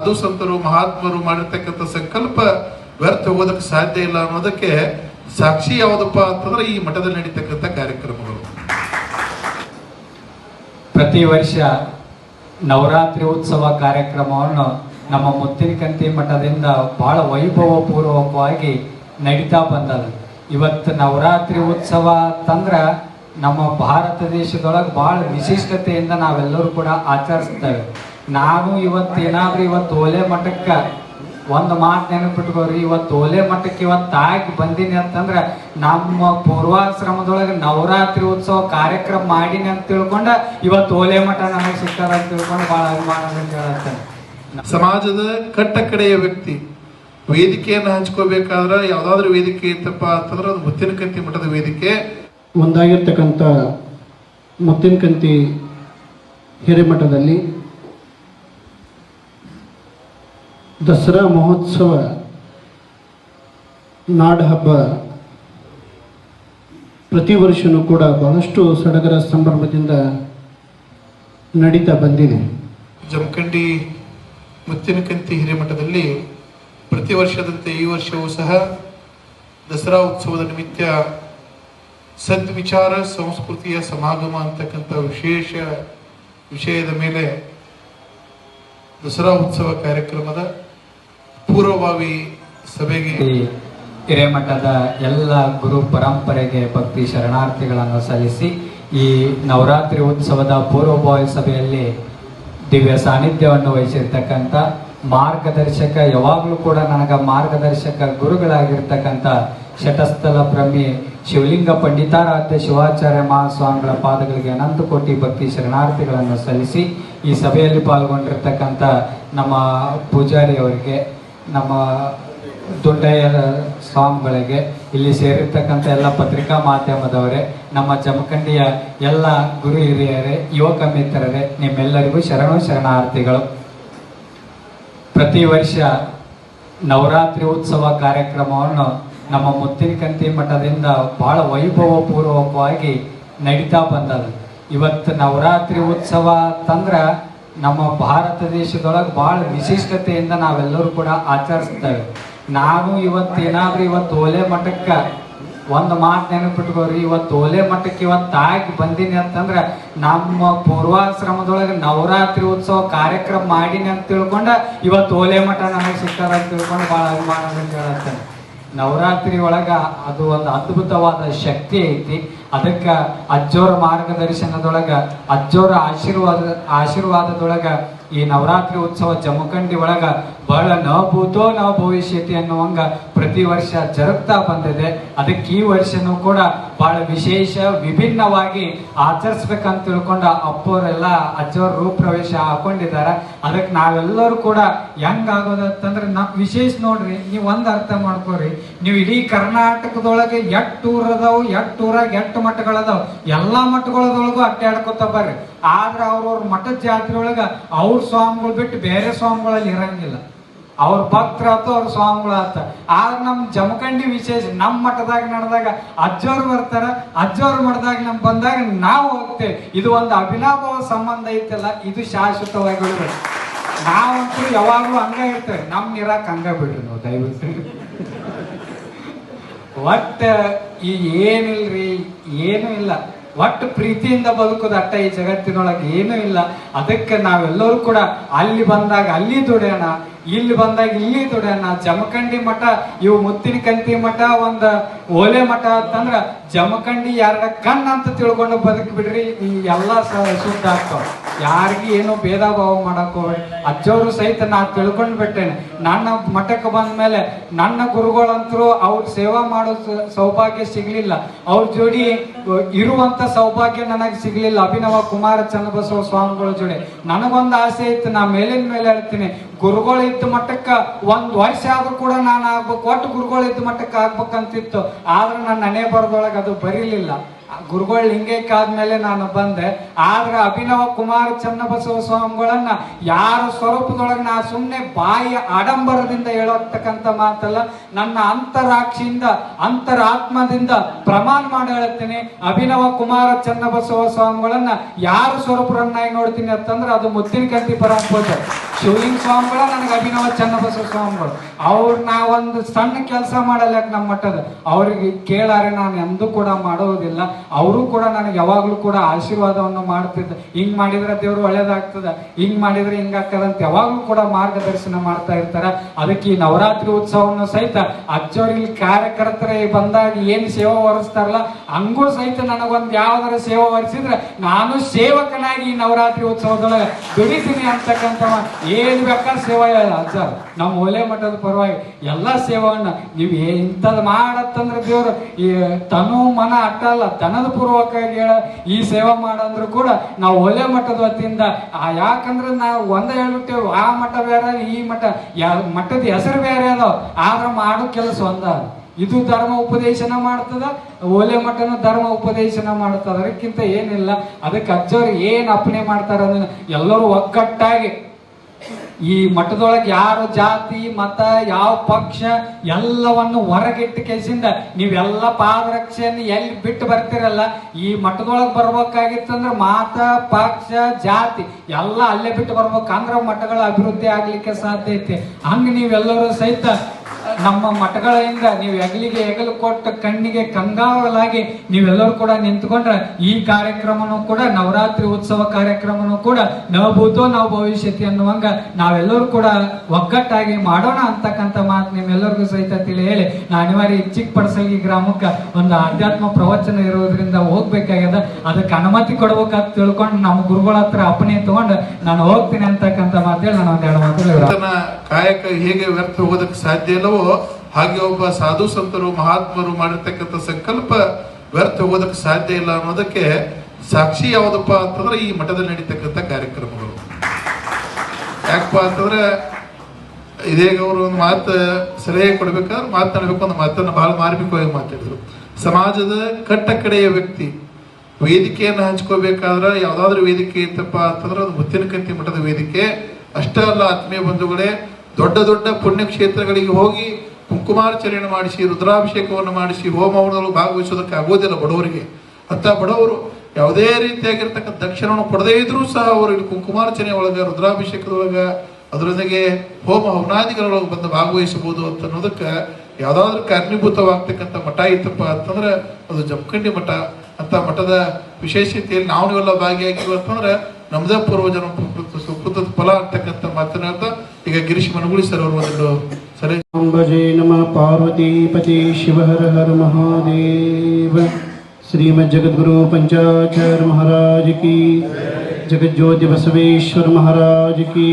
ಅದು ಸಂತರು ಮಹಾತ್ಮರು ಮಾಡಿರ್ತಕ್ಕಂಥ ಸಂಕಲ್ಪ ವ್ಯರ್ಥ ಹೋಗೋದಕ್ಕೆ ಸಾಧ್ಯ ಇಲ್ಲ ಅನ್ನೋದಕ್ಕೆ ಸಾಕ್ಷಿ ಯಾವುದಪ್ಪ ಅಂತಂದ್ರೆ ಈ ಮಠದಲ್ಲಿ ನಡೀತಕ್ಕಂಥ ಕಾರ್ಯಕ್ರಮಗಳು. ಪ್ರತಿ ವರ್ಷ ನವರಾತ್ರಿ ಉತ್ಸವ ಕಾರ್ಯಕ್ರಮವನ್ನು ನಮ್ಮ ಮುತ್ತಿನಕಂತಿ ಮಠದಿಂದ ಬಹಳ ವೈಭವ ಪೂರ್ವಕವಾಗಿ ನಡೀತಾ ಬಂದದ ಇವತ್ತು ನವರಾತ್ರಿ ಉತ್ಸವ ಅಂತಂದ್ರ ನಮ್ಮ ಭಾರತ ದೇಶದೊಳಗೆ ಬಹಳ ವಿಶಿಷ್ಟತೆಯಿಂದ ನಾವೆಲ್ಲರೂ ಕೂಡ ಆಚರಿಸ್ತೇವೆ. ನಾನು ಇವತ್ತು ಏನಾದ್ರೂ ಇವತ್ತು ಓಲೆ ಮಠಕ್ಕೆ ಒಂದು ಮಾತು ನೆನಪಿಟ್ಕೋರಿ ಇವತ್ತು ಓಲೆ ಮಠಕ್ಕೆ ಇವತ್ತು ಆಗಿ ಬಂದೀನಿ ಅಂತಂದ್ರೆ ನಮ್ಮ ಪೂರ್ವಾಶ್ರಮದೊಳಗೆ ನವರಾತ್ರಿ ಉತ್ಸವ ಕಾರ್ಯಕ್ರಮ ಮಾಡೀನಿ ಅಂತ ತಿಳ್ಕೊಂಡ ಇವತ್ತು ಓಲೆ ಮಠ ನಮಗೆ ಸಿಕ್ಕದ ಅಂತ ತಿಳ್ಕೊಂಡು ಬಹಳ ಅಭಿಮಾನದಿಂದ ಹೇಳುತ್ತೇನೆ ಸಮಾಜದ ಕಟ್ಟ ಕಡೆಯ ವ್ಯಕ್ತಿ ವೇದಿಕೆಯನ್ನು ಹಂಚ್ಕೋಬೇಕಾದ್ರೆ ಯಾವ್ದಾದ್ರು ವೇದಿಕೆ ಇತ್ತಪ್ಪ ಅಂತಂದ್ರೆ ಅದು ಮುತ್ತಿನಕಂತಿ ಮಠದ ವೇದಿಕೆ. ಒಂದಾಗಿರ್ತಕ್ಕಂಥ ಮುತ್ತಿನಕಂತಿ ಹಿರೇಮಠದಲ್ಲಿ ದಸರಾ ಮಹೋತ್ಸವ, ನಾಡಹಬ್ಬ ಪ್ರತಿ ವರ್ಷವೂ ಕೂಡ ಬಹಳಷ್ಟು ಸಡಗರ ಸಂಭ್ರಮದಿಂದ ನಡೀತಾ ಬಂದಿದೆ. ಜಮಖಂಡಿ ಮುತ್ತಿನಕಂತಿ ಹಿರೇಮಠದಲ್ಲಿ ಪ್ರತಿ ವರ್ಷದಂತೆ ಈ ವರ್ಷವೂ ಸಹ ದಸರಾ ಉತ್ಸವದ ನಿಮಿತ್ತ ಸದ್ವಿಚಾರ, ಸಂಸ್ಕೃತಿಯ ಸಮಾಗಮ ಅಂತಕ್ಕಂಥ ವಿಶೇಷ ವಿಷಯದ ಮೇಲೆ ದಸರಾ ಉತ್ಸವ ಕಾರ್ಯಕ್ರಮದ ಪೂರ್ವಭಾವಿ ಸಭೆಗೆ ಹಿರೇಮಠದ ಎಲ್ಲ ಗುರು ಪರಂಪರೆಗೆ ಭಕ್ತಿ ಶರಣಾರ್ಥಿಗಳನ್ನು ಸಲ್ಲಿಸಿ ಈ ನವರಾತ್ರಿ ಉತ್ಸವದ ಪೂರ್ವಭಾವಿ ಸಭೆಯಲ್ಲಿ ದಿವ್ಯ ಸಾನ್ನಿಧ್ಯವನ್ನು ವಹಿಸಿರ್ತಕ್ಕಂಥ ಮಾರ್ಗದರ್ಶಕ, ಯಾವಾಗಲೂ ಕೂಡ ನನಗೆ ಮಾರ್ಗದರ್ಶಕ ಗುರುಗಳಾಗಿರ್ತಕ್ಕಂಥ ಶಟಸ್ಥಲ ಪ್ರಮಿ ಶಿವಲಿಂಗ ಪಂಡಿತಾರಾಧ್ಯ ಶಿವಾಚಾರ್ಯ ಮಹಾಸ್ವಾಮಿಗಳ ಪಾದಗಳಿಗೆ ಅನಂತ ಕೋಟಿ ಭಕ್ತಿ ಶರಣಾರ್ಥಿಗಳನ್ನು ಸಲ್ಲಿಸಿ ಈ ಸಭೆಯಲ್ಲಿ ಪಾಲ್ಗೊಂಡಿರ್ತಕ್ಕಂಥ ನಮ್ಮ ಪೂಜಾರಿ ಅವರಿಗೆ ನಮ್ಮ ದೊಡ್ಡಯ್ಯ ಸ್ವಾಮಿಗಳಿಗೆ ಇಲ್ಲಿ ಸೇರಿರ್ತಕ್ಕಂಥ ಎಲ್ಲ ಪತ್ರಿಕಾ ಮಾಧ್ಯಮದವರೇ, ನಮ್ಮ ಜಮಖಂಡಿಯ ಎಲ್ಲ ಗುರು ಹಿರಿಯರೇ, ಯುವಕ ಮಿತ್ರರೇ, ನಿಮ್ಮೆಲ್ಲರಿಗೂ ಶರಣು ಶರಣಾರ್ಥಿಗಳು. ಪ್ರತಿ ವರ್ಷ ನವರಾತ್ರಿ ಉತ್ಸವ ಕಾರ್ಯಕ್ರಮವನ್ನು ನಮ್ಮ ಮುತ್ತಿನಕಂತಿ ಮಠದಿಂದ ಬಹಳ ವೈಭವ ಪೂರ್ವಕವಾಗಿ ನಡೀತಾ ಬಂದದ ಇವತ್ತು ನವರಾತ್ರಿ ಉತ್ಸವ ಅಂತಂದ್ರ ನಮ್ಮ ಭಾರತ ದೇಶದೊಳಗೆ ಬಹಳ ವಿಶಿಷ್ಟತೆಯಿಂದ ನಾವೆಲ್ಲರೂ ಕೂಡ ಆಚರಿಸ್ತೇವೆ. ನಾನು ಇವತ್ತು ಏನಾದರೂ ಇವತ್ತು ಓಲೆ ಮಠಕ್ಕೆ ಒಂದು ಮಾತು ನೆನಪಿಟ್ಕೋರಿ ಇವತ್ತು ಓಲೆ ಮಠಕ್ಕೆ ಇವತ್ತು ಆಗಿ ಬಂದೀನಿ ಅಂತಂದ್ರೆ ನಮ್ಮ ಪೂರ್ವಾಶ್ರಮದೊಳಗೆ ನವರಾತ್ರಿ ಉತ್ಸವ ಕಾರ್ಯಕ್ರಮ ಮಾಡೀನಿ ಅಂತ ತಿಳ್ಕೊಂಡ ಇವತ್ತು ಓಲೆ ಮಠ ನನಗೆ ಸಿಕ್ಕದ ಅಂತ ತಿಳ್ಕೊಂಡು ಬಹಳ ಅಭಿಮಾನದಿಂದ ಹೇಳತ್ತೇನೆ ನವರಾತ್ರಿ ಒಳಗ ಅದು ಒಂದು ಅದ್ಭುತವಾದ ಶಕ್ತಿ ಐತಿ. ಅದಕ್ಕ ಅಜ್ಜೋರ ಮಾರ್ಗದರ್ಶನದೊಳಗ ಅಜ್ಜೋರ ಆಶೀರ್ವಾದ ಆಶೀರ್ವಾದದೊಳಗ ಈ ನವರಾತ್ರಿ ಉತ್ಸವ ಜಮಖಂಡಿ ಒಳಗ ಬಹಳ ನ ಭೂತೋ ನ ಭವಿಷ್ಯತಿ ಅನ್ನುವಂಗ ಪ್ರತಿ ವರ್ಷ ಜರುಗ್ತಾ ಬಂದಿದೆ. ಅದಕ್ಕೆ ಈ ವರ್ಷನೂ ಕೂಡ ಬಹಳ ವಿಶೇಷ, ವಿಭಿನ್ನವಾಗಿ ಆಚರಿಸ್ಬೇಕಂತ ತಿಳ್ಕೊಂಡ ಅಪ್ಪೋರೆಲ್ಲ ರೂಪ ರೂಪ್ರವೇಶ ಹಾಕೊಂಡಿದ್ದಾರೆ. ಅದಕ್ಕೆ ನಾವೆಲ್ಲರೂ ಕೂಡ ಹೆಂಗ್ ಆಗೋದಂತಂದ್ರೆ ನಾ ವಿಶೇಷ ನೋಡ್ರಿ, ನೀವು ಒಂದು ಅರ್ಥ ಮಾಡ್ಕೋರಿ. ನೀವು ಇಡೀ ಕರ್ನಾಟಕದೊಳಗೆ ಎಷ್ಟು ಊರ್ ಅದಾವು ಎಟ್ ಊರಾಗ ಎಷ್ಟು ಮಠಗಳದಾವ ಎಲ್ಲಾ ಮಠಗಳದೊಳಗೂ ಅಡ್ಡಾಡ್ಕೊತ ಬರ್ರಿ. ಆದ್ರೆ ಅವ್ರವ್ರ ಮಠದ ಜಾತ್ರೆ ಒಳಗ ಅವ್ರ ಸ್ವಾಮಿಗಳು ಬಿಟ್ಟು ಬೇರೆ ಸ್ವಾಮಿಗಳಲ್ಲಿ ಇರಂಗಿಲ್ಲ. ಅವ್ರ ಭಕ್ತರ ಆತು, ಅವ್ರ ಸ್ವಾಮಿಗಳು ಅಂತ ಆದ್ರೆ ನಮ್ಮ ಜಮಖಂಡಿ ವಿಶೇಷ ನಮ್ಮ ಮಠದಾಗ ನಡೆದಾಗ ಅಜ್ಜೋರು ಬರ್ತಾರ, ಅಜ್ಜೋರು ಮಠದಾಗ ನಮ್ ಬಂದಾಗ ನಾವು ಹೋಗ್ತೇವೆ. ಇದು ಒಂದು ಅಭಿನಾಭವ ಸಂಬಂಧ ಐತಲ್ಲ, ಇದು ಶಾಶ್ವತವಾಗಿ ಉಳಿಬೇಕು ನಾವಂತೂ ಯಾವಾಗಲೂ ಹಂಗ ಇರ್ತೇವೆ. ನಮ್ ನಿರಾಕ್ ಹಂಗ ಬಿಡ್ರಿ ನಾವು, ದಯವಿಟ್ಟು. ಒಟ್ಟ ಈ ಏನಿಲ್ರಿ, ಏನು ಇಲ್ಲ. ಒಟ್ಟು ಪ್ರೀತಿಯಿಂದ ಬದುಕೋದು ಅಟ್ಟ ಈ ಜಗತ್ತಿನೊಳಗೆ ಏನೂ ಇಲ್ಲ. ಅದಕ್ಕೆ ನಾವೆಲ್ಲರೂ ಕೂಡ ಅಲ್ಲಿ ಬಂದಾಗ ಅಲ್ಲಿ ದುಡಿಯೋಣ ಇಲ್ಲಿ ಬಂದಾಗ ಇಲ್ಲಿ ದುಡಿಯೋಣ ಜಮಖಂಡಿ ಮಠ, ಇವು ಮುತ್ತಿನ ಕಂತಿ ಮಠ, ಒಂದ ಓಲೆ ಮಠ ಅಂತಂದ್ರ ಜಮಖಂಡಿ ಯಾರ ಕಣ್ಣ ಅಂತ ತಿಳ್ಕೊಂಡು ಬದುಕ್ ಬಿಡ್ರಿ, ಈ ಎಲ್ಲ ಶುದ್ಧ ಆಗ್ತಾವ. ಯಾರಿಗೂ ಏನು ಭೇದ ಭಾವ ಮಾಡಕ್ ಹೋಗ್ರಿ ಅಜ್ಜವರು ಸಹಿತ ನಾ ತಿಳ್ಕೊಂಡು ಬಿಟ್ಟೇನೆ. ನನ್ನ ಮಠಕ್ಕೆ ಬಂದ ಮೇಲೆ ನನ್ನ ಗುರುಗಳಂತರೂ ಅವ್ರ ಸೇವಾ ಮಾಡೋ ಸೌಭಾಗ್ಯ ಸಿಗ್ಲಿಲ್ಲ. ಅವ್ರ ಜೋಡಿ ಇರುವಂತ ಸೌಭಾಗ್ಯ ನನಗೆ ಸಿಗ್ಲಿಲ್ಲ. ಅಭಿನವ ಕುಮಾರ ಚನ್ನಬಸವ ಸ್ವಾಮಿಗಳ ಜೋಡಿ. ನನಗೊಂದು ಆಸೆ ಇತ್ತು, ನಾ ಮೇಲಿನ ಮೇಲೆ ಹೇಳ್ತೀನಿ. ಗುರುಗಳು ಇದ್ದ ಮಟ್ಟಕ್ಕ ಒಂದ್ ವರ್ಷ ಆದ್ರೂ ಕೂಡ ನಾನು ಆಗ್ಬೇಕು. ಒಟ್ಟು ಗುರುಗಳು ಇದ್ದ ಮಟ್ಟಕ್ಕೆ ಆಗ್ಬೇಕಂತಿತ್ತು. ಆದ್ರೆ ನನ್ನ ಹಣೆ ಬರದೊಳಗೆ ಅದು ಬರೀಲಿಲ್ಲ. ಗುರುಗಳು ಲಿಂಗೈಕ್ಯ ಆದ್ಮೇಲೆ ನಾನು ಬಂದೆ. ಆದ್ರೆ ಅಭಿನವ ಕುಮಾರ ಚನ್ನಬಸವ ಸ್ವಾಮಿಗಳನ್ನ ಯಾರ ಸ್ವರೂಪದೊಳಗೆ ನಾ ಸುಮ್ಮನೆ ಬಾಯಿಯ ಆಡಂಬರದಿಂದ ಹೇಳತಕ್ಕಂಥ ಮಾತಲ್ಲ, ನನ್ನ ಅಂತರಾಕ್ಷಿಯಿಂದ, ಅಂತರಾತ್ಮದಿಂದ ಪ್ರಮಾಣ ಮಾಡಿ ಹೇಳ್ತೀನಿ ಅಭಿನವ ಕುಮಾರ ಚನ್ನಬಸವ ಸ್ವಾಮಿಗಳನ್ನ ಯಾರ ಸ್ವರೂಪರನ್ನಾಗಿ ನೋಡ್ತೀನಿ ಅಂತಂದ್ರೆ ಅದು ಮುತ್ತಿನ ಕಂತಿ ಪರಂಪರೆ. ಶಿವಲಿಂಗ ಸ್ವಾಮಿಗಳ ನನಗೆ ಅಭಿನವ ಚನ್ನಬಸವ ಸ್ವಾಮಿಗಳು. ಅವ್ರು ಒಂದು ಸಣ್ಣ ಕೆಲಸ ಮಾಡಲ್ಲ ನಮ್ಮ ಮಟ್ಟದ? ಅವ್ರಿಗೆ ಕೇಳಾರೆ ನಾನು ಎಂದೂ ಕೂಡ ಮಾಡೋದಿಲ್ಲ. ಅವರು ಕೂಡ ನನಗೆ ಯಾವಾಗಲೂ ಕೂಡ ಆಶೀರ್ವಾದವನ್ನು ಮಾಡ್ತಿದ್ದ. ಹಿಂಗ್ ಮಾಡಿದ್ರೆ ದೇವರು ಒಳ್ಳೇದಾಗ್ತದೆ. ಹಿಂಗ್ ಮಾಡಿದ್ರೆ ಹಿಂಗಾಗ್ತದಂತ ಯಾವಾಗಲೂ ಕೂಡ ಮಾರ್ಗದರ್ಶನ ಮಾಡ್ತಾ ಇರ್ತಾರೆ. ಅದಕ್ಕೆ ಈ ನವರಾತ್ರಿ ಉತ್ಸವವನ್ನು ಸಹಿತ ಅಚ್ಚೋರಿಗೆ ಕಾರ್ಯಕರ್ತರ ಬಂದಾಗ ಏನು ಸೇವೆ ಹೊರಿಸ್ತಾರಲ್ಲ, ಹಂಗೂ ಸಹಿತ ನನಗೊಂದು ಯಾವ್ದಾರ ಸೇವೆ ಹೊರಿಸಿದ್ರೆ ನಾನು ಸೇವಕನಾಗಿ ಈ ನವರಾತ್ರಿ ಉತ್ಸವದೊಳಗೆ ದುಡಿತೀನಿ ಅಂತಕ್ಕಂಥ ಏನ್ ಬೇಕಾದ್ರೆ ಸೇವಾ ಸರ್ ನಮ್ಮ ಒಲೆ ಮಠದ ಪರವಾಗಿ ಎಲ್ಲ ಸೇವೆಯನ್ನು ನೀವು ಇಂಥದ್ದು ಮಾಡತ್ತಂದ್ರೆ ದೇವರು, ಈ ತನು ಮನ ಅಟ್ಟಲ್ಲ ತನದ ಪೂರ್ವಕವಾಗಿ ಹೇಳ, ಈ ಸೇವೆ ಮಾಡಂದ್ರು ಕೂಡ ನಾವು ಒಲೆ ಮಠದ ವತಿಯಿಂದ, ಆ ಯಾಕಂದ್ರೆ ನಾವು ಒಂದ ಹೇಳ್ಬಿಟ್ಟೇವು ಆ ಮಠ ಬೇರೆ, ಈ ಮಠ, ಯಾ ಮಠದ ಹೆಸರು ಬೇರೆ ಅದಾವ, ಆದ್ರೆ ಮಾಡೋ ಕೆಲಸ ಒಂದ. ಇದು ಧರ್ಮ ಉಪದೇಶನ ಮಾಡ್ತದ ಓಲೆ ಮಠನ ಧರ್ಮ ಉಪದೇಶನ ಮಾಡ್ತದ. ಅದಕ್ಕಿಂತ ಏನಿಲ್ಲ, ಅದಕ್ಕೆ ಅಜ್ಜವ್ರು ಏನು ಅಪ್ಪಣೆ ಮಾಡ್ತಾರ ಎಲ್ಲರೂ ಒಗ್ಗಟ್ಟಾಗಿ ಈ ಮಠದೊಳಗೆ ಯಾರು ಜಾತಿ, ಮತ, ಯಾವ ಪಕ್ಷ ಎಲ್ಲವನ್ನು ಹೊರಗಿಟ್ಟು ಕೇಸಿಂದ ನೀವೆಲ್ಲ ಪಾದರಕ್ಷೆಯನ್ನು ಎಲ್ಲಿ ಬಿಟ್ಟು ಬರ್ತೀರಲ್ಲ? ಈ ಮಠದೊಳಗೆ ಬರ್ಬೇಕಾಗಿತ್ತಂದ್ರೆ ಮತ, ಪಕ್ಷ, ಜಾತಿ ಎಲ್ಲ ಅಲ್ಲೇ ಬಿಟ್ಟು ಬರ್ಬೇಕಂದ್ರೆ ಮಠಗಳ ಅಭಿವೃದ್ಧಿ ಆಗ್ಲಿಕ್ಕೆ ಸಾಧ್ಯ ಐತಿ. ಹಂಗೆ ನೀವೆಲ್ಲರೂ ಸಹಿತ ನಮ್ಮ ಮಠಗಳಿಂದ ನೀವು ಹೆಗಲಿಗೆ ಹೆಗಲು ಕೊಟ್ಟು ಕಣ್ಣಿಗೆ ಕಂಗಾವಲಾಗಿ ನೀವೆಲ್ಲರೂ ಕೂಡ ನಿಂತ್ಕೊಂಡ್ರೆ ಈ ಕಾರ್ಯಕ್ರಮನೂ ಕೂಡ ನವರಾತ್ರಿ ಉತ್ಸವ ಕಾರ್ಯಕ್ರಮನೂ ಕೂಡ ನಾವು ಭೂತೋ ನಾವು ಭವಿಷ್ಯತಿ ಅನ್ನುವಂಗ ನಾವೆಲ್ಲರೂ ಕೂಡ ಒಗ್ಗಟ್ಟಾಗಿ ಮಾಡೋಣ ಅಂತಕ್ಕಂಥ ಮಾತು ನಿಮ್ಮೆಲ್ಲರಿಗೂ ಸಹಿತ ತಿಳಿ ಹೇಳಿ. ನಾ ಅನಿವಾರ್ಯ ಚಿಕ್ಕ ಪಡಸಲ್ಗಿ ಗ್ರಾಮಕ್ಕೆ ಒಂದು ಆಧ್ಯಾತ್ಮ ಪ್ರವಚನ ಇರೋದ್ರಿಂದ ಹೋಗ್ಬೇಕಾಗ್ಯದ. ಅದಕ್ಕೆ ಅನುಮತಿ ಕೊಡ್ಬೇಕಂತ ತಿಳ್ಕೊಂಡು ನಮ್ಮ ಗುರುಗಳ ಹತ್ರ ಅಪ್ಪಣೆ ತಗೊಂಡು ನಾನು ಹೋಗ್ತೀನಿ ಅಂತಕ್ಕಂಥ ಮಾತೇಳಿ ನಾನು ಒಂದೆರಡು ಮಾತು ಕಾಯಕ ಹೇಗೆ ವ್ಯರ್ಥ ಹೋಗೋದಕ್ಕೆ ಸಾಧ್ಯ ಇಲ್ಲವೋ ಹಾಗೆ ಒಬ್ಬ ಸಾಧು ಸಂತರು, ಮಹಾತ್ಮರು ಮಾಡಿರ್ತಕ್ಕಂಥ ಸಂಕಲ್ಪ ವ್ಯರ್ಥ ಹೋಗೋದಕ್ಕೆ ಸಾಧ್ಯ ಇಲ್ಲ ಅನ್ನೋದಕ್ಕೆ ಸಾಕ್ಷಿ ಯಾವುದಪ್ಪ ಅಂತಂದ್ರೆ ಈ ಮಠದಲ್ಲಿ ನಡೀತಕ್ಕಂಥ ಕಾರ್ಯಕ್ರಮಗಳು. ಯಾಕಪ್ಪ ಅಂತಂದ್ರೆ ಇದೇಗ ಅವರು ಒಂದು ಮಾತು, ಸಲಹೆ ಕೊಡ್ಬೇಕಾದ್ರೆ ಮಾತನಾಡಬೇಕು ಒಂದು ಮಾತನ್ನ ಬಹಳ ಮಾರ್ಮಿಕವಾಗಿ ಮಾತಾಡಿದ್ರು. ಸಮಾಜದ ಕಟ್ಟ ಕಡೆಯ ವ್ಯಕ್ತಿ, ವೇದಿಕೆಯನ್ನು ಹಂಚ್ಕೋಬೇಕಾದ್ರೆ ಯಾವ್ದಾದ್ರು ವೇದಿಕೆ ಇತ್ತಪ್ಪ ಅಂತಂದ್ರೆ ಅದು ಮುತ್ತಿನಕಂತಿ ಮಠದ ವೇದಿಕೆ. ಅಷ್ಟೇ ಅಲ್ಲ, ಆತ್ಮೀಯ ಬಂಧುಗಳೇ ದೊಡ್ಡ ದೊಡ್ಡ ಪುಣ್ಯಕ್ಷೇತ್ರಗಳಿಗೆ ಹೋಗಿ ಕುಂಕುಮಾರ್ಚರಣೆ ಮಾಡಿಸಿ, ರುದ್ರಾಭಿಷೇಕವನ್ನು ಮಾಡಿಸಿ ಹೋಮವನ್ನು ಭಾಗವಹಿಸೋದಕ್ಕೆ ಆಗೋದಿಲ್ಲ ಬಡವರಿಗೆ. ಅಂತ ಬಡವರು ಯಾವುದೇ ರೀತಿಯಾಗಿರ್ತಕ್ಕಂಥ ದಕ್ಷಿಣವನ್ನು ಕೊಡದೇ ಇದ್ರೂ ಸಹ ಅವರು ಇಲ್ಲಿ ಕುಂಕುಮಾರ್ಚನೆ ಒಳಗ, ರುದ್ರಾಭಿಷೇಕದೊಳಗೆ, ಅದರೊಂದಿಗೆ ಹೋಮ ಹವನಾದಿಗಳೊಳಗೆ ಬಂದು ಭಾಗವಹಿಸಬಹುದು ಅಂತ ಅನ್ನೋದಕ್ಕೆ ಯಾವುದಾದ್ರೂ ಕಾರಣೀಭೂತವಾಗ್ತಕ್ಕಂಥ ಮಠ ಇತ್ತಪ್ಪ ಅಂತಂದ್ರೆ ಅದು ಜಮಖಂಡಿ ಮಠ. ಅಂತ ಮಠದ ವಿಶೇಷತೆಯಲ್ಲಿ ನಾವು ನೀವೆಲ್ಲ ಭಾಗಿಯಾಗಿಲ್ಲ ಅಂತಂದ್ರೆ ನಮ್ದೇ ಪೂರ್ವಜನ ಸುಕೃತ ಫಲ ಅಂತಕ್ಕಂಥ ಮಾತನಾಡ್ತಾ ಈಗ ಗಿರೀಶ್ ಮನಗುಳಿ ಸರ್ ಅವರು ಒಂದು ಸಲಹೆ ಅಂಬಜೇ ನಮಃ ಪಾರ್ವತೀಪತಿ ಶಿವ ಹರ ಹರ ಮಹಾದೇವ. ಶ್ರೀಮದ್ ಜಗದ್ಗುರು ಪಂಚಾಚಾರ್ಯ ಮಹಾರಾಜ್ ಕಿ. ಜಗಜ್ಯೋತಿ ಬಸವೇಶ್ವರ ಮಹಾರಾಜ್ ಕಿ.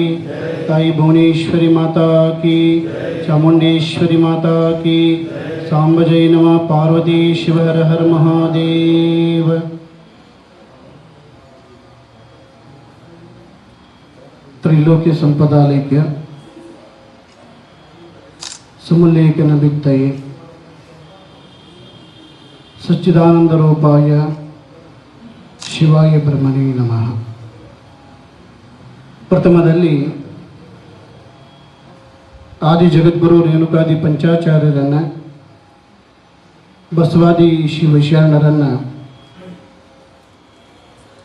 ತಾಯಿ ಭುವನೇಶ್ವರಿ ಮಾತಾ ಕಿ. ಚಾಮುಂಡೇಶ್ವರಿ ಮಾತಾ ಕಿ. ಸಾಂಬಜೈ ನಮ ಪಾರ್ವತಿ ಶಿವ ಹರ ಹರ ಮಹಾದೇವ. ತ್ರೈಲೋಕ್ಯ ಸಂಪದಾಲಯಕ್ಕೆ ಸಮುಲ್ಲೇಖನ ಬಿತ್ತೈ ಸಚ್ಚಿದಾನಂದ ರೂಪಾಯ ಶಿವಾಯ ಬ್ರಹ್ಮನೇ ನಮಃ. ಪ್ರಥಮದಲ್ಲಿ ಆದಿ ಜಗದ್ಗುರು ರೇಣುಕಾದಿ ಪಂಚಾಚಾರ್ಯರನ್ನು, ಬಸವಾದಿ ಶಿವಶರಣರನ್ನು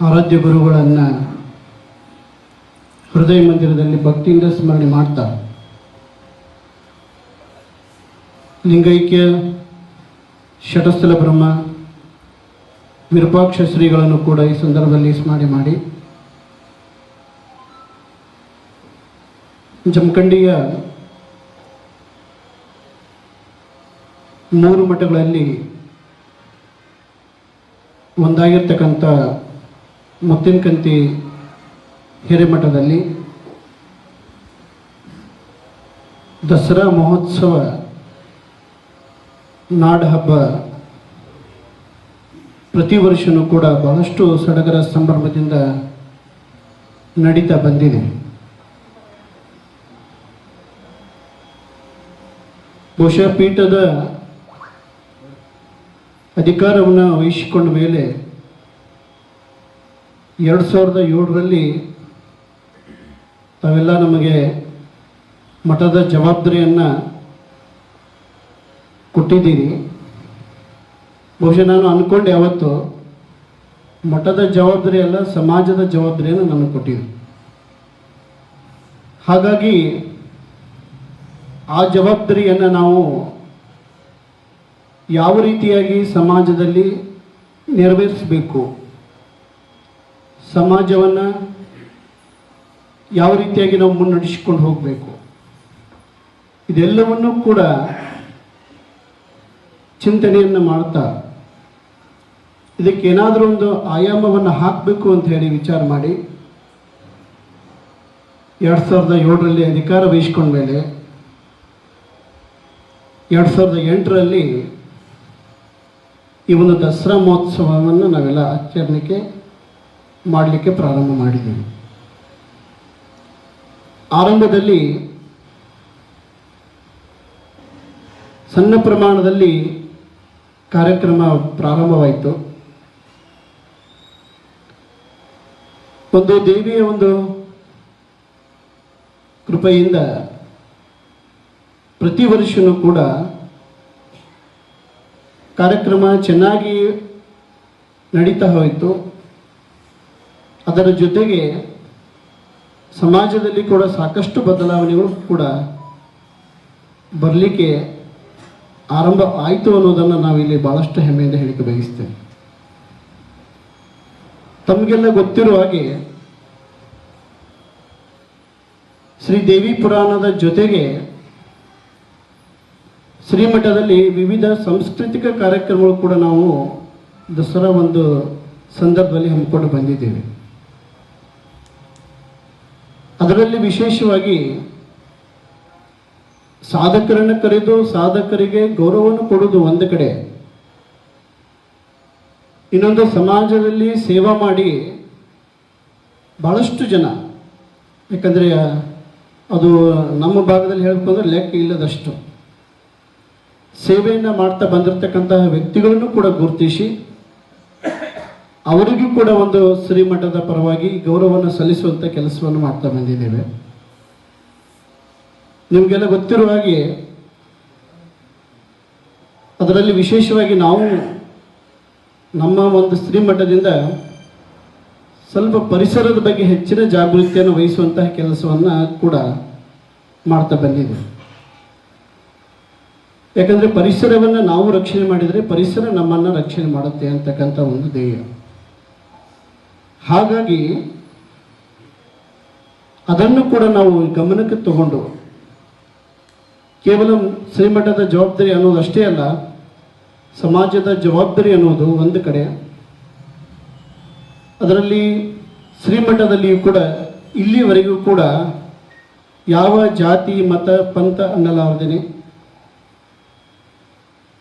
ಆರಾಧ್ಯ ಗುರುಗಳನ್ನು ಹೃದಯ ಮಂದಿರದಲ್ಲಿ ಭಕ್ತಿಯಿಂದ ಸ್ಮರಣೆ ಮಾಡ್ತಾರೆ ಲಿಂಗೈಕ್ಯ, ಷಟಸ್ಥಲ ಬ್ರಹ್ಮ, ವಿರೂಪಾಕ್ಷ ಶ್ರೀಗಳನ್ನು ಕೂಡ ಈ ಸಂದರ್ಭದಲ್ಲಿ ಸ್ಮರಣೆ ಮಾಡಿ. ಜಮಖಂಡಿಯ ಮೂರು ಮಠಗಳಲ್ಲಿ ಒಂದಾಗಿರ್ತಕ್ಕಂಥ ಮುತ್ತಿನಕಂತಿ ಹಿರೇಮಠದಲ್ಲಿ ದಸರಾ ಮಹೋತ್ಸವ ನಾಡಹಬ್ಬ ಪ್ರತಿ ವರ್ಷವೂ ಕೂಡ ಬಹಳಷ್ಟು ಸಡಗರ ಸಂಭ್ರಮದಿಂದ ನಡೀತಾ ಬಂದಿದೆ. ಬಹುಶಃ ಪೀಠದ ಅಧಿಕಾರವನ್ನು ವಹಿಸಿಕೊಂಡ ಮೇಲೆ ಎರಡು ಸಾವಿರದ ಏಳರಲ್ಲಿ ತಾವೆಲ್ಲ ನಮಗೆ ಮಠದ ಜವಾಬ್ದಾರಿಯನ್ನು ಕೊಟ್ಟಿದ್ದೀರಿ. ಬಹುಶಃ ನಾನು ಅಂದ್ಕೊಂಡೆ ಯಾವತ್ತು ಮಠದ ಜವಾಬ್ದಾರಿ ಅಲ್ಲ, ಸಮಾಜದ ಜವಾಬ್ದಾರಿಯನ್ನು ನಾನು ಕೊಟ್ಟಿದ್ರು ಹಾಗಾಗಿ ಆ ಜವಾಬ್ದಾರಿಯನ್ನು ನಾವು ಯಾವ ರೀತಿಯಾಗಿ ಸಮಾಜದಲ್ಲಿ ನೆರವೇರಿಸಬೇಕು? ಸಮಾಜವನ್ನು ಯಾವ ರೀತಿಯಾಗಿ ನಾವು ಮುನ್ನಡೆಸಿಕೊಂಡು ಹೋಗಬೇಕು? ಇದೆಲ್ಲವನ್ನೂ ಕೂಡ ಚಿಂತನೆಯನ್ನು ಮಾಡ್ತಾ, ಇದಕ್ಕೆ ಏನಾದರೂ ಒಂದು ಆಯಾಮವನ್ನು ಹಾಕಬೇಕು ಅಂತ ಹೇಳಿ ವಿಚಾರ ಮಾಡಿ, ಎರಡು ಸಾವಿರದ ಏಳರಲ್ಲಿ ಅಧಿಕಾರ ವಹಿಸ್ಕೊಂಡ ಮೇಲೆ, ಎರಡು ಸಾವಿರದ ಎಂಟರಲ್ಲಿ ಈ ಒಂದು ದಸರಾ ಮಹೋತ್ಸವವನ್ನು ನಾವೆಲ್ಲ ಆಚರಣೆಗೆ ಮಾಡಲಿಕ್ಕೆ ಪ್ರಾರಂಭ ಮಾಡಿದ್ದೀವಿ. ಆರಂಭದಲ್ಲಿ ಸಣ್ಣ ಪ್ರಮಾಣದಲ್ಲಿ ಕಾರ್ಯಕ್ರಮ ಪ್ರಾರಂಭವಾಯಿತು. ಒಂದು ದೇವಿಯ ಒಂದು ಕೃಪೆಯಿಂದ ಪ್ರತಿ ವರ್ಷವೂ ಕೂಡ ಕಾರ್ಯಕ್ರಮ ಚೆನ್ನಾಗಿ ನಡೀತಾ ಹೋಯಿತು. ಅದರ ಜೊತೆಗೆ ಸಮಾಜದಲ್ಲಿ ಕೂಡ ಸಾಕಷ್ಟು ಬದಲಾವಣೆಗಳು ಕೂಡ ಬರಲಿಕ್ಕೆ ಆರಂಭ ಆಯಿತು ಅನ್ನೋದನ್ನು ನಾವಿಲ್ಲಿ ಭಾಳಷ್ಟು ಹೆಮ್ಮೆಯಿಂದ ಹೇಳಿಕೆ ಬಯಸ್ತೇವೆ. ತಮಗೆಲ್ಲ ಗೊತ್ತಿರುವ ಹಾಗೆ ಶ್ರೀ ದೇವಿ ಪುರಾಣದ ಜೊತೆಗೆ ಶ್ರೀಮಠದಲ್ಲಿ ವಿವಿಧ ಸಾಂಸ್ಕೃತಿಕ ಕಾರ್ಯಕ್ರಮಗಳು ಕೂಡ ನಾವು ದಸರಾ ಒಂದು ಸಂದರ್ಭದಲ್ಲಿ ಹಮ್ಮಿಕೊಂಡು ಬಂದಿದ್ದೇವೆ. ಅದರಲ್ಲಿ ವಿಶೇಷವಾಗಿ ಸಾಧಕರನ್ನು ಕರೆದು ಸಾಧಕರಿಗೆ ಗೌರವವನ್ನು ಕೊಡುವುದು ಒಂದು ಕಡೆ. ಇನ್ನೊಂದು ಸಮಾಜದಲ್ಲಿ ಸೇವಾ ಮಾಡಿ ಬಹಳಷ್ಟು ಜನ. ಯಾಕಂದರೆ ಅದು ನಮ್ಮ ಭಾಗದಲ್ಲಿ ಹೇಳ್ಕೊಂಡ್ರೆ ಲೆಕ್ಕ ಇಲ್ಲದಷ್ಟು. ಸೇವೆಯನ್ನು ಮಾಡ್ತಾ ಬಂದಿರತಕ್ಕಂತಹ ವ್ಯಕ್ತಿಗಳನ್ನು ಕೂಡ ಗುರುತಿಸಿ ಅವರಿಗೂ ಕೂಡ ಒಂದು ಶ್ರೀಮಠದ ಪರವಾಗಿ ಗೌರವವನ್ನು ಸಲ್ಲಿಸುವಂಥ ಕೆಲಸವನ್ನು ಮಾಡ್ತಾ ಬಂದಿದ್ದೇವೆ. ನಿಮಗೆಲ್ಲ ಗೊತ್ತಿರುವ ಹಾಗೆ ಅದರಲ್ಲಿ ವಿಶೇಷವಾಗಿ ನಾವು ನಮ್ಮ ಒಂದು ಶ್ರೀಮಠದಿಂದ ಸ್ವಲ್ಪ ಪರಿಸರದ ಬಗ್ಗೆ ಹೆಚ್ಚಿನ ಜಾಗೃತಿಯನ್ನು ವಹಿಸುವಂತಹ ಕೆಲಸವನ್ನು ಕೂಡ ಮಾಡ್ತಾ ಬಂದಿದ್ದೇವೆ. ಯಾಕಂದರೆ ಪರಿಸರವನ್ನು ನಾವು ರಕ್ಷಣೆ ಮಾಡಿದರೆ ಪರಿಸರ ನಮ್ಮನ್ನು ರಕ್ಷಣೆ ಮಾಡುತ್ತೆ ಅಂತಕ್ಕಂಥ ಒಂದು ಧ್ಯೇಯ. ಹಾಗಾಗಿ ಅದನ್ನು ಕೂಡ ನಾವು ಗಮನಕ್ಕೆ ತಗೊಂಡು ಕೇವಲ ಶ್ರೀಮಠದ ಜವಾಬ್ದಾರಿ ಅನ್ನೋದು ಅಷ್ಟೇ ಅಲ್ಲ, ಸಮಾಜದ ಜವಾಬ್ದಾರಿ ಅನ್ನೋದು ಒಂದು ಕಡೆ. ಅದರಲ್ಲಿ ಶ್ರೀಮಠದಲ್ಲಿಯೂ ಕೂಡ ಇಲ್ಲಿವರೆಗೂ ಕೂಡ ಯಾವ ಜಾತಿ, ಮತ, ಪಂಥ ಅನ್ನಲಾರದೇನೆ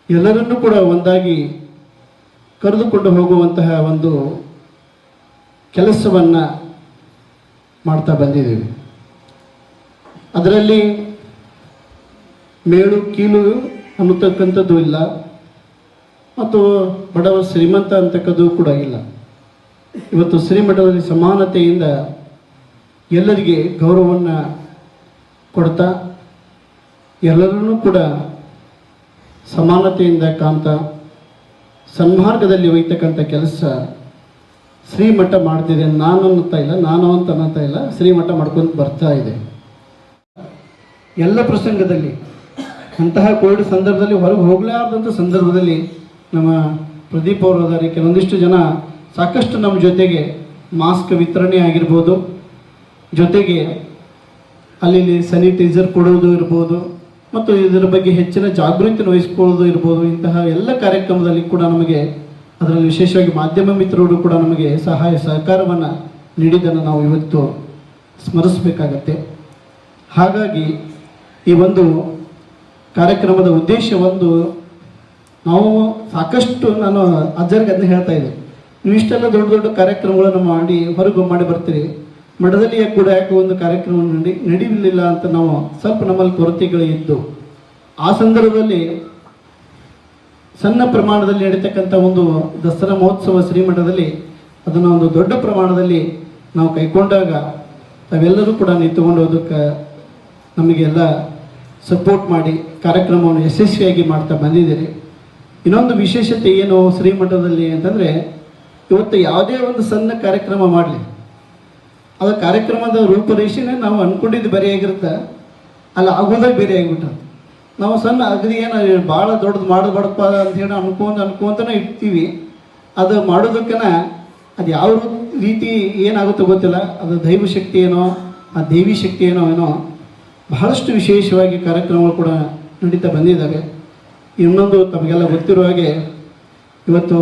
ಎಲ್ಲರನ್ನೂ ಕೂಡ ಒಂದಾಗಿ ಕರೆದುಕೊಂಡು ಹೋಗುವಂತಹ ಒಂದು ಕೆಲಸವನ್ನು ಮಾಡ್ತಾ ಬಂದಿದ್ದೀವಿ. ಅದರಲ್ಲಿ ಮೇಳು ಕೀಳು ಅನ್ನತಕ್ಕಂಥದ್ದು ಇಲ್ಲ. ಮತ್ತು ಬಡವ ಶ್ರೀಮಂತ ಅಂತಕ್ಕದ್ದು ಕೂಡ ಇಲ್ಲ. ಇವತ್ತು ಶ್ರೀಮಠದಲ್ಲಿ ಸಮಾನತೆಯಿಂದ ಎಲ್ಲರಿಗೆ ಗೌರವವನ್ನು ಕೊಡ್ತಾ, ಎಲ್ಲರನ್ನೂ ಕೂಡ ಸಮಾನತೆಯಿಂದ ಕಾಣ್ತಾ, ಸನ್ಮಾರ್ಗದಲ್ಲಿ ಒಯ್ತಕ್ಕಂಥ ಕೆಲಸ ಶ್ರೀಮಠ ಮಾಡ್ತಿದೆ, ನಾನು ಅನ್ನುತ್ತಾ ಇಲ್ಲ, ನಾನು ಅಂತ ಅನ್ನತಾ ಇಲ್ಲ, ಶ್ರೀಮಠ ಮಾಡ್ಕೊಂಡು ಬರ್ತಾ ಇದೆ. ಎಲ್ಲ ಪ್ರಸಂಗದಲ್ಲಿ, ಅಂತಹ ಕೋವಿಡ್ ಸಂದರ್ಭದಲ್ಲಿ ಹೊರಗೆ ಹೋಗಲಾರ್ದಂಥ ಸಂದರ್ಭದಲ್ಲಿ ನಮ್ಮ ಪ್ರದೀಪ್ ಅವರು ಅದಾರೆ, ಕೆಲವೊಂದಿಷ್ಟು ಜನ ಸಾಕಷ್ಟು ನಮ್ಮ ಜೊತೆಗೆ ಮಾಸ್ಕ್ ವಿತರಣೆ ಆಗಿರ್ಬೋದು, ಜೊತೆಗೆ ಅಲ್ಲಿ ಸ್ಯಾನಿಟೈಸರ್ ಕೊಡೋದು ಇರ್ಬೋದು, ಮತ್ತು ಇದರ ಬಗ್ಗೆ ಹೆಚ್ಚಿನ ಜಾಗೃತಿ ವಹಿಸ್ಕೊಳ್ಳೋದು ಇರ್ಬೋದು, ಇಂತಹ ಎಲ್ಲ ಕಾರ್ಯಕ್ರಮದಲ್ಲಿ ಕೂಡ ನಮಗೆ ಅದರಲ್ಲಿ ವಿಶೇಷವಾಗಿ ಮಾಧ್ಯಮ ಮಿತ್ರರು ಕೂಡ ನಮಗೆ ಸಹಾಯ ಸಹಕಾರವನ್ನು ನೀಡಿದ್ದನ್ನು ನಾವು ಇವತ್ತು ಸ್ಮರಿಸಬೇಕಾಗತ್ತೆ. ಹಾಗಾಗಿ ಈ ಒಂದು ಕಾರ್ಯಕ್ರಮದ ಉದ್ದೇಶ ಒಂದು, ನಾವು ಸಾಕಷ್ಟು ನಾನು ಅಜ್ಜರಿಗೆ ಅದನ್ನ ಹೇಳ್ತಾ ಇದ್ದೆ. ನೀವು ಇಷ್ಟೆಲ್ಲ ದೊಡ್ಡ ದೊಡ್ಡ ಕಾರ್ಯಕ್ರಮಗಳನ್ನು ಮಾಡಿ ಹೊರಗೆ ಮಾಡಿ ಬರ್ತೀರಿ. ಮಠದಲ್ಲಿ ಕೂಡ ಯಾಕೆ ಒಂದು ಕಾರ್ಯಕ್ರಮ ನಡಿ, ನಡೀಲಿಲ್ಲ ಅಂತ ನಾವು ಸ್ವಲ್ಪ ನಮ್ಮಲ್ಲಿ ಕೊರತೆಗಳು ಇದ್ದು, ಆ ಸಂದರ್ಭದಲ್ಲಿ ಸಣ್ಣ ಪ್ರಮಾಣದಲ್ಲಿ ನಡೀತಕ್ಕಂಥ ಒಂದು ದಸರಾ ಮಹೋತ್ಸವ ಶ್ರೀಮಠದಲ್ಲಿ ಅದನ್ನು ಒಂದು ದೊಡ್ಡ ಪ್ರಮಾಣದಲ್ಲಿ ನಾವು ಕೈಗೊಂಡಾಗ ತಾವೆಲ್ಲರೂ ಕೂಡ ನಿಂತುಕೊಂಡು ಹೋದಕ್ಕೆ ನಮಗೆಲ್ಲ ಸಪೋರ್ಟ್ ಮಾಡಿ ಕಾರ್ಯಕ್ರಮವನ್ನು ಯಶಸ್ವಿಯಾಗಿ ಮಾಡ್ತಾ ಬಂದಿದ್ದೀರಿ. ಇನ್ನೊಂದು ವಿಶೇಷತೆ ಏನು ಶ್ರೀಮಠದಲ್ಲಿ ಅಂತಂದರೆ ಇವತ್ತು ಯಾವುದೇ ಒಂದು ಸಣ್ಣ ಕಾರ್ಯಕ್ರಮ ಮಾಡಲಿ. ಅದು ಕಾರ್ಯಕ್ರಮದ ರೂಪರೇಷೆನೇ ನಾವು ಅಂದ್ಕೊಂಡಿದ್ದು ಬೇರೆ ಆಗಿರುತ್ತೆ? ಅಲ್ಲಿ, ಆಗೋದೇ ಬೇರೆ ಆಗಿಬಿಟ್ಟದು ನಾವು ಸಣ್ಣ ಅಗದಿ ಏನು ಭಾಳ ದೊಡ್ಡದು ಮಾಡಬಾರ್ದಪ್ಪ ಅಂತ ಹೇಳಿ ಅನ್ಕೊಂತ ಅನ್ಕೊಂತನೇ ಇರ್ತೀವಿ ಅದು ಮಾಡೋದಕ್ಕನ ಅದು ಯಾವ ರೀತಿ ಏನಾಗುತ್ತೋ ಗೊತ್ತಿಲ್ಲ. ಅದು ದೈವ ಶಕ್ತಿ ಏನೋ, ಆ ದೇವಿ ಶಕ್ತಿ ಏನೋ ಏನೋ ಬಹಳಷ್ಟು ವಿಶೇಷವಾಗಿ ಕಾರ್ಯಕ್ರಮಗಳು ಕೂಡ ನಡೀತಾ ಬಂದಿದ್ದಾವೆ. ಇನ್ನೊಂದು ತಮಗೆಲ್ಲ ಗೊತ್ತಿರೋ ಹಾಗೆ ಇವತ್ತು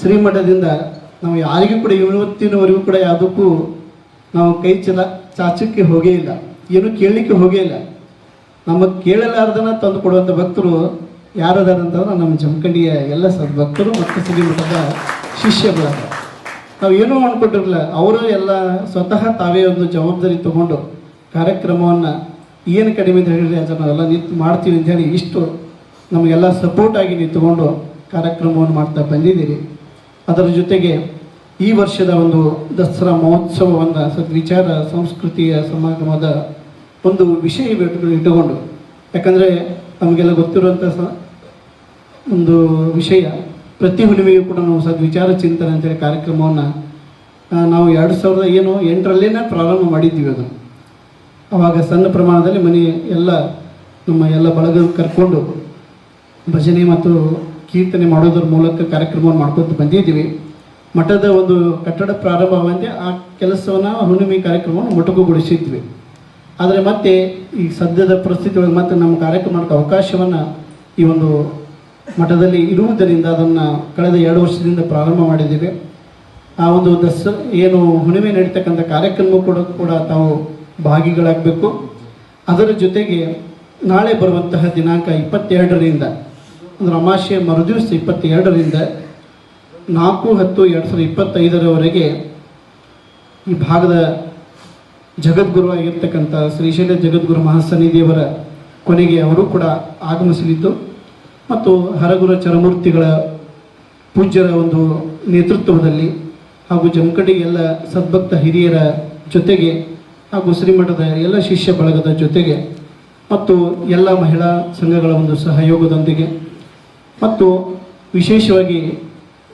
ಶ್ರೀಮಠದಿಂದ ನಾವು ಯಾರಿಗೂ ಕೂಡ ಇವತ್ತಿನವರೆಗೂ ಕೂಡ ಯಾವುದಕ್ಕೂ ನಾವು ಕೈ ಚಲ ಚಾಚಕ್ಕೆ ಹೋಗೇ ಇಲ್ಲ. ಏನು ಕೇಳಲಿಕ್ಕೆ ಹೋಗೇ ಇಲ್ಲ. ನಮ್ಮ ಕೇಳಲಾರ್ದನ ತಂದು ಕೊಡುವಂಥ ಭಕ್ತರು ಯಾರದಾರ ಅಂತಂದ್ರೆ ನಮ್ಮ ಜಮಖಂಡಿಯ ಎಲ್ಲ ಸದ್ಭಕ್ತರು ಮತ್ತು ಶ್ರೀಮಠದ ಶಿಷ್ಯಗಳ ನಾವು ಏನೂ ಅಂದ್ಕೊಟ್ಟಿರಲಿಲ್ಲ ಅವರು ಎಲ್ಲ ಸ್ವತಃ ತಾವೇ ಒಂದು ಜವಾಬ್ದಾರಿ ತೊಗೊಂಡು ಕಾರ್ಯಕ್ರಮವನ್ನು ಏನು ಕಡಿಮೆ ಅಂತ ಹೇಳಿದ್ರೆ ಅದನ್ನು ನಾವೆಲ್ಲ ನಿಂತು ಮಾಡ್ತೀವಿ ಅಂತ ಹೇಳಿ ಇಷ್ಟು ನಮಗೆಲ್ಲ ಸಪೋರ್ಟ್ ಆಗಿ ನಿಂತುಕೊಂಡು ಕಾರ್ಯಕ್ರಮವನ್ನು ಮಾಡ್ತಾ ಬಂದಿದ್ದೀರಿ. ಅದರ ಜೊತೆಗೆ ಈ ವರ್ಷದ ಒಂದು ದಸರಾ ಮಹೋತ್ಸವವನ್ನು ಸದ್ವಿಚಾರ ಸಂಸ್ಕೃತಿಯ ಸಮಾಗಮದ ಒಂದು ವಿಷಯ ಇಟ್ಟು- ಇಟ್ಟುಕೊಂಡು ಯಾಕಂದರೆ ನಮಗೆಲ್ಲ ಗೊತ್ತಿರುವಂಥ ಸ ಒಂದು ವಿಷಯ, ಪ್ರತಿ ಹುಣ್ಣಿಮೆಗೂ ಕೂಡ ನಾವು ಸದ್ವಿಚಾರ ಚಿಂತನೆ ಅಂತೇಳಿ ಕಾರ್ಯಕ್ರಮವನ್ನು ನಾವು ಎರಡು ಸಾವಿರದ ಏನು ಎಂಟರಲ್ಲೇ ಪ್ರಾರಂಭ ಮಾಡಿದ್ದೀವಿ ಅದು. ಆವಾಗ ಸಣ್ಣ ಪ್ರಮಾಣದಲ್ಲಿ ಮನೆ ಎಲ್ಲ, ನಮ್ಮ ಎಲ್ಲ ಬಳಗ ಕರ್ಕೊಂಡು ಭಜನೆ ಮತ್ತು ಕೀರ್ತನೆ ಮಾಡೋದ್ರ ಮೂಲಕ ಕಾರ್ಯಕ್ರಮವನ್ನು ಮಾಡ್ಕೊತ ಬಂದಿದ್ದೀವಿ. ಮಠದ ಒಂದು ಕಟ್ಟಡ ಪ್ರಾರಂಭವಾದಂತೆ ಆ ಕೆಲಸವನ್ನು ಹುಣ್ಣಿಮೆ ಕಾರ್ಯಕ್ರಮವನ್ನು ಮೊಟಕುಗೊಳಿಸಿದ್ವಿ. ಆದರೆ ಮತ್ತೆ ಈ ಸದ್ಯದ ಪರಿಸ್ಥಿತಿ ಒಳಗೆ ಮತ್ತೆ ನಮ್ಮ ಕಾರ್ಯಕ್ರಮ ಮಾಡೋಕ್ಕೆ ಅವಕಾಶವನ್ನು ಈ ಒಂದು ಮಠದಲ್ಲಿ ಇರುವುದರಿಂದ ಅದನ್ನು ಕಳೆದ ಎರಡು ವರ್ಷದಿಂದ ಪ್ರಾರಂಭ ಮಾಡಿದ್ದೇವೆ. ಆ ಒಂದು ದಸ ಏನು ಹುಣಿಮೆ ನಡೀತಕ್ಕಂಥ ಕಾರ್ಯಕ್ರಮ ಕೂಡ ಕೂಡ ತಾವು ಭಾಗಿಗಳಾಗಬೇಕು. ಅದರ ಜೊತೆಗೆ ನಾಳೆ ಬರುವಂತಹ ದಿನಾಂಕ ಇಪ್ಪತ್ತೆರಡರಿಂದ, ಅಂದ್ರೆ ಅಮಾಶೆ ಮರುದಿವಸ ಇಪ್ಪತ್ತೆರಡರಿಂದ ನಾಲ್ಕು ಹತ್ತು ಎರಡು ಸಾವಿರದ ಇಪ್ಪತ್ತೈದರವರೆಗೆ ಈ ಭಾಗದ ಜಗದ್ಗುರು ಆಗಿರ್ತಕ್ಕಂಥ ಶ್ರೀಶೈಲ ಜಗದ್ಗುರು ಮಹಾಸನ್ನಿಧಿಯವರ ಕೊನೆಗೆ ಅವರು ಕೂಡ ಆಗಮಿಸಲಿದ್ದು, ಮತ್ತು ಹರಗುರ ಚರಮೂರ್ತಿಗಳ ಪೂಜ್ಯರ ಒಂದು ನೇತೃತ್ವದಲ್ಲಿ ಹಾಗೂ ಜಮಕಡಿ ಎಲ್ಲ ಸದ್ಭಕ್ತ ಹಿರಿಯರ ಜೊತೆಗೆ ಹಾಗೂ ಶ್ರೀಮಠದ ಎಲ್ಲ ಶಿಷ್ಯ ಬಳಗದ ಜೊತೆಗೆ ಮತ್ತು ಎಲ್ಲ ಮಹಿಳಾ ಸಂಘಗಳ ಒಂದು ಸಹಯೋಗದೊಂದಿಗೆ ಮತ್ತು ವಿಶೇಷವಾಗಿ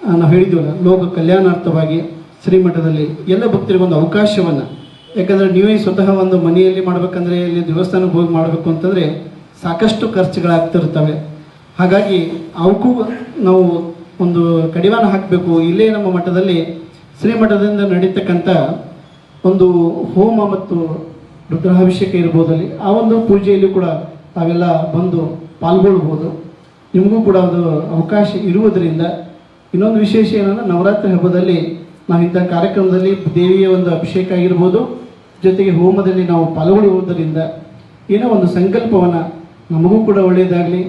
ನಾವು ಹೇಳಿದ್ವಲ್ಲ, ಲೋಕ ಕಲ್ಯಾಣಾರ್ಥವಾಗಿ ಶ್ರೀಮಠದಲ್ಲಿ ಎಲ್ಲ ಭಕ್ತರಿಗೆ ಒಂದು ಅವಕಾಶವನ್ನು ಯಾಕಂದರೆ ನೀವೇ ಸ್ವತಃ ಒಂದು ಮನೆಯಲ್ಲಿ ಮಾಡಬೇಕಂದ್ರೆ ಇಲ್ಲಿ ದೇವಸ್ಥಾನಕ್ಕೆ ಹೋಗಿ ಮಾಡಬೇಕು ಅಂತಂದರೆ ಸಾಕಷ್ಟು ಖರ್ಚುಗಳಾಗ್ತಿರ್ತವೆ. ಹಾಗಾಗಿ ಅವಕ್ಕೂ ನಾವು ಒಂದು ಕಡಿವಾಣ ಹಾಕಬೇಕು. ಇಲ್ಲೇ ನಮ್ಮ ಮಠದಲ್ಲಿ ಶ್ರೀಮಠದಿಂದ ನಡೀತಕ್ಕಂಥ ಒಂದು ಹೋಮ ಮತ್ತು ರುದ್ರಾಭಿಷೇಕ ಇರ್ಬೋದಲ್ಲಿ ಆ ಒಂದು ಪೂಜೆಯಲ್ಲಿ ಕೂಡ ತಾವೆಲ್ಲ ಬಂದು ಪಾಲ್ಗೊಳ್ಬೋದು. ನಿಮಗೂ ಕೂಡ ಅದು ಅವಕಾಶ ಇರುವುದರಿಂದ ಇನ್ನೊಂದು ವಿಶೇಷ ಏನಂದ್ರೆ ನವರಾತ್ರಿ ಹಬ್ಬದಲ್ಲಿ ನಾವು ಇಂಥ ಕಾರ್ಯಕ್ರಮದಲ್ಲಿ ದೇವಿಯ ಒಂದು ಅಭಿಷೇಕ ಆಗಿರ್ಬೋದು. ಜೊತೆಗೆ ಹೋಮದಲ್ಲಿ ನಾವು ಪಾಲ್ಗೊಳ್ಳುವುದರಿಂದ ಏನೋ ಒಂದು ಸಂಕಲ್ಪವನ್ನು ನಮಗೂ ಕೂಡ ಒಳ್ಳೆಯದಾಗಲಿ,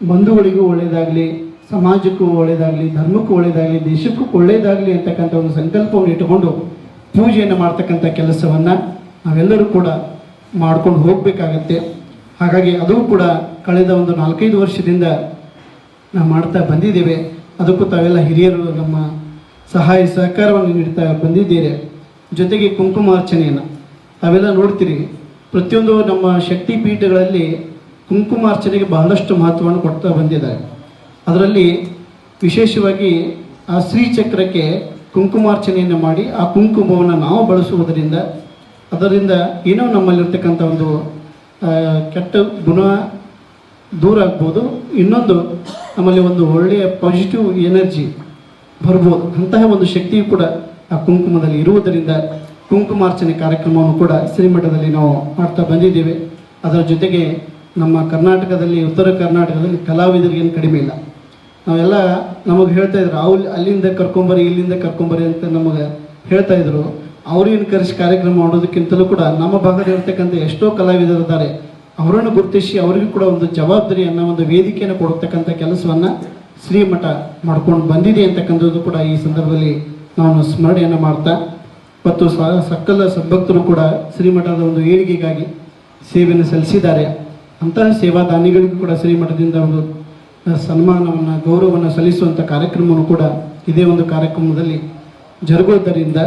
ಬಂಧುಗಳಿಗೂ ಒಳ್ಳೆಯದಾಗಲಿ, ಸಮಾಜಕ್ಕೂ ಒಳ್ಳೆಯದಾಗಲಿ, ಧರ್ಮಕ್ಕೂ ಒಳ್ಳೆಯದಾಗಲಿ, ದೇಶಕ್ಕೂ ಒಳ್ಳೆಯದಾಗಲಿ ಅಂತಕ್ಕಂಥ ಒಂದು ಸಂಕಲ್ಪವನ್ನು ಇಟ್ಟುಕೊಂಡು ಪೂಜೆಯನ್ನು ಮಾಡ್ತಕ್ಕಂಥ ಕೆಲಸವನ್ನು ನಾವೆಲ್ಲರೂ ಕೂಡ ಮಾಡ್ಕೊಂಡು ಹೋಗಬೇಕಾಗತ್ತೆ. ಹಾಗಾಗಿ ಅದು ಕೂಡ ಕಳೆದ ಒಂದು ನಾಲ್ಕೈದು ವರ್ಷದಿಂದ ನಾವು ಮಾಡ್ತಾ ಬಂದಿದ್ದೇವೆ. ಅದಕ್ಕೂ ತಾವೆಲ್ಲ ಹಿರಿಯರು ನಮ್ಮ ಸಹಾಯ ಸಹಕಾರವನ್ನು ನೀಡ್ತಾ ಬಂದಿದ್ದೀರಿ. ಜೊತೆಗೆ ಕುಂಕುಮಾರ್ಚನೆಯನ್ನು ಅವೆಲ್ಲ ನೋಡ್ತೀರಿ. ಪ್ರತಿಯೊಂದು ನಮ್ಮ ಶಕ್ತಿ ಪೀಠಗಳಲ್ಲಿ ಕುಂಕುಮಾರ್ಚನೆಗೆ ಬಹಳಷ್ಟು ಮಹತ್ವವನ್ನು ಕೊಡ್ತಾ ಬಂದಿದ್ದಾರೆ. ಅದರಲ್ಲಿ ವಿಶೇಷವಾಗಿ ಆ ಶ್ರೀಚಕ್ರಕ್ಕೆ ಕುಂಕುಮಾರ್ಚನೆಯನ್ನು ಮಾಡಿ ಆ ಕುಂಕುಮವನ್ನು ನಾವು ಬಳಸುವುದರಿಂದ ಅದರಿಂದ ಏನೋ ನಮ್ಮಲ್ಲಿರ್ತಕ್ಕಂಥ ಒಂದು ಕೆಟ್ಟ ಗುಣ ದೂರ ಆಗ್ಬೋದು. ಇನ್ನೊಂದು ನಮ್ಮಲ್ಲಿ ಒಂದು ಒಳ್ಳೆಯ ಪಾಸಿಟಿವ್ ಎನರ್ಜಿ ಬರ್ಬೋದು. ಅಂತಹ ಒಂದು ಶಕ್ತಿಯು ಕೂಡ ಕುಂಕುಮದಲ್ಲಿ ಇರುವುದರಿಂದ ಕುಂಕುಮಾರ್ಚನೆ ಕಾರ್ಯಕ್ರಮವನ್ನು ಕೂಡ ಶ್ರೀಮಠದಲ್ಲಿ ನಾವು ಮಾಡ್ತಾ ಬಂದಿದ್ದೇವೆ. ಅದರ ಜೊತೆಗೆ ನಮ್ಮ ಕರ್ನಾಟಕದಲ್ಲಿ, ಉತ್ತರ ಕರ್ನಾಟಕದಲ್ಲಿ ಕಲಾವಿದರಿಗೇನು ಕಡಿಮೆ ಇಲ್ಲ. ನಾವೆಲ್ಲ ನಮಗೆ ಹೇಳ್ತಾ ಇದ್ರು ಅವ್ರು ಅಲ್ಲಿಂದ ಕರ್ಕೊಂಬರಿ, ಇಲ್ಲಿಂದ ಕರ್ಕೊಂಬರಿ ಅಂತ ನಮಗೆ ಹೇಳ್ತಾ ಇದ್ರು. ಅವ್ರೇನು ಕರೆಸಿ ಕಾರ್ಯಕ್ರಮ ಮಾಡೋದಕ್ಕಿಂತಲೂ ಕೂಡ ನಮ್ಮ ಭಾಗದಲ್ಲಿ ಇರ್ತಕ್ಕಂಥ ಎಷ್ಟೋ ಕಲಾವಿದರಿದ್ದಾರೆ ಅವರನ್ನು ಗುರುತಿಸಿ ಅವರಿಗೂ ಕೂಡ ಒಂದು ಜವಾಬ್ದಾರಿಯನ್ನು ಒಂದು ವೇದಿಕೆಯನ್ನು ಕೊಡ್ತಕ್ಕಂಥ ಕೆಲಸವನ್ನು ಶ್ರೀಮಠ ಮಾಡ್ಕೊಂಡು ಬಂದಿದೆ ಅಂತಕ್ಕಂಥದ್ದು ಕೂಡ ಈ ಸಂದರ್ಭದಲ್ಲಿ ನಾನು ಸ್ಮರಣೆಯನ್ನು ಮಾಡ್ತಾ, ಮತ್ತು ಸ್ವ ಸಕಲ ಸದ್ಭಕ್ತರು ಕೂಡ ಶ್ರೀಮಠದ ಒಂದು ಏಳಿಗೆಗಾಗಿ ಸೇವೆಯನ್ನು ಸಲ್ಲಿಸಿದ್ದಾರೆ. ಅಂತಹ ಸೇವಾದಾನಿಗಳಿಗೂ ಕೂಡ ಶ್ರೀಮಠದಿಂದ ಒಂದು ಸನ್ಮಾನವನ್ನು, ಗೌರವವನ್ನು ಸಲ್ಲಿಸುವಂಥ ಕಾರ್ಯಕ್ರಮವನ್ನು ಕೂಡ ಇದೇ ಒಂದು ಕಾರ್ಯಕ್ರಮದಲ್ಲಿ ಜರುಗುವುದರಿಂದ